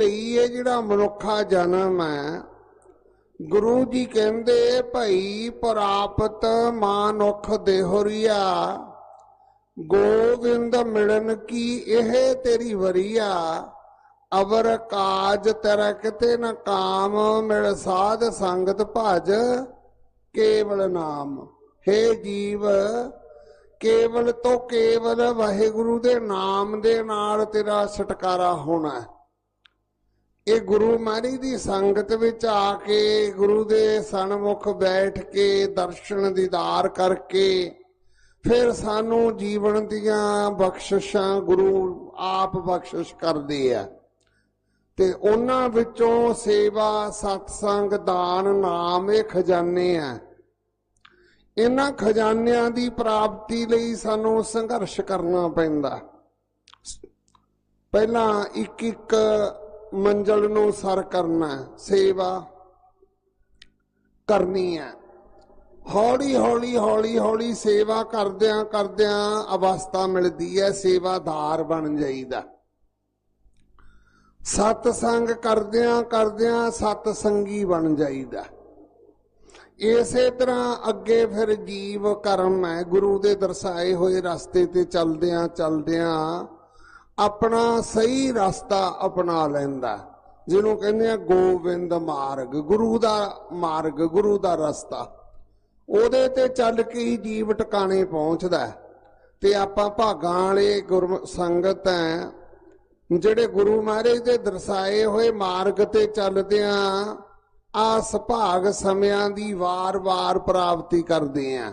ਲਈ ਇਹ ਜਿਹੜਾ ਮਨੁੱਖਾ ਜਨਮ ਹੈ, ਗੁਰੂ ਜੀ ਕਹਿੰਦੇ, ਭਈ ਪ੍ਰਾਪਤ ਮਾਨੁਖ ਦੇਹੁਰੀਆ, ਗੋਵਿੰਦ ਮਿਲਨ ਕੀ ਇਹ ਤੇਰੀ ਵਰੀਆ? ਅਵਰ ਕਾਜ ਤੇਰਾ ਕਿਤੇ ਨਾ ਕਾਮ, ਮਿਲ ਸਾਧ ਸੰਗਤ ਭਜ ਕੇਵਲ ਨਾਮ। ਹੈ ਜੀਵ, ਕੇਵਲ ਤੋਂ ਕੇਵਲ ਵਾਹਿਗੁਰੂ ਦੇ ਨਾਮ ਦੇ ਨਾਲ ਤੇਰਾ ਛਟਕਾਰਾ ਹੋਣਾ ਹੈ। ਇਹ ਗੁਰੂ ਮਾਰੀ ਦੀ ਸੰਗਤ ਵਿੱਚ ਆ ਕੇ ਗੁਰੂ ਦੇ ਸਨਮੁਖ ਬੈਠ ਕੇ ਦਰਸ਼ਨ ਦੀਦਾਰ ਕਰਕੇ ਫਿਰ ਸਾਨੂੰ ਜੀਵਨ ਦੀਆਂ ਬਖਸ਼ਿਸ਼ਾਂ ਗੁਰੂ ਆਪ ਬਖਸ਼ਿਸ਼ ਕਰਦੇ ਆ। ਤੇ ਉਹਨਾਂ ਵਿੱਚੋਂ ਸੇਵਾ, ਸਤਸੰਗ, ਦਾਨ, ਨਾਮ ਇਹ ਖਜ਼ਾਨੇ ਆ। ਇਹਨਾਂ ਖਜ਼ਾਨਿਆਂ ਦੀ ਪ੍ਰਾਪਤੀ ਲਈ ਸਾਨੂੰ ਸੰਘਰਸ਼ ਕਰਨਾ ਪੈਂਦਾ। ਪਹਿਲਾਂ ਇੱਕ ਇੱਕ ਮੰਜ਼ਲ ਨੂੰ ਸਰ ਕਰਨਾ ਸੇਵਾ ਕਰਨੀ ਹੈ। ਹੌਲੀ ਹੌਲੀ ਹੌਲੀ ਹੌਲੀ ਸੇਵਾ ਕਰਦਿਆਂ ਕਰਦਿਆਂ ਅਵਸਥਾ ਮਿਲਦੀ ਹੈ, ਸੇਵਾਦਾਰ ਬਣ ਜਾਈਦਾ। ਸਤ ਸੰਗ ਕਰਦਿਆਂ ਕਰਦਿਆਂ ਸਤ ਸੰਗੀ ਬਣ ਜਾਈਦਾ। ਇਸੇ ਤਰ੍ਹਾਂ ਅੱਗੇ ਫਿਰ ਜੀਵ ਕਰਮ ਹੈ, ਗੁਰੂ ਦੇ ਦਰਸਾਏ ਹੋਏ ਰਸਤੇ ਤੇ ਚੱਲਦਿਆਂ ਚੱਲਦਿਆਂ ਆਪਣਾ ਸਹੀ ਰਸਤਾ ਅਪਣਾ ਲੈਂਦਾ ਜਿਹਨੂੰ ਕਹਿੰਦੇ ਆ ਗੋਬਿੰਦ ਮਾਰਗ, ਗੁਰੂ ਦਾ ਮਾਰਗ, ਗੁਰੂ ਦਾ ਰਸਤਾ। ਉਹਦੇ ਤੇ ਚੱਲ ਕੇ ਹੀ ਜੀਵ ਟਿਕਾਣੇ ਪਹੁੰਚਦਾ ਤੇ ਆਪਾਂ ਭਾਗਾਂ ਵਾਲੇ ਗੁਰ ਸੰਗਤ ਹੈ, ਜਿਹੜੇ ਗੁਰੂ ਮਹਾਰਾਜ ਦੇ ਦਰਸਾਏ ਹੋਏ ਮਾਰਗ ਤੇ ਚੱਲਦਿਆਂ ਆ ਸੁਭਾਗ ਸਮਿਆਂ ਦੀ ਵਾਰ-ਵਾਰ ਪ੍ਰਾਪਤੀ ਕਰਦੇ ਆਂ।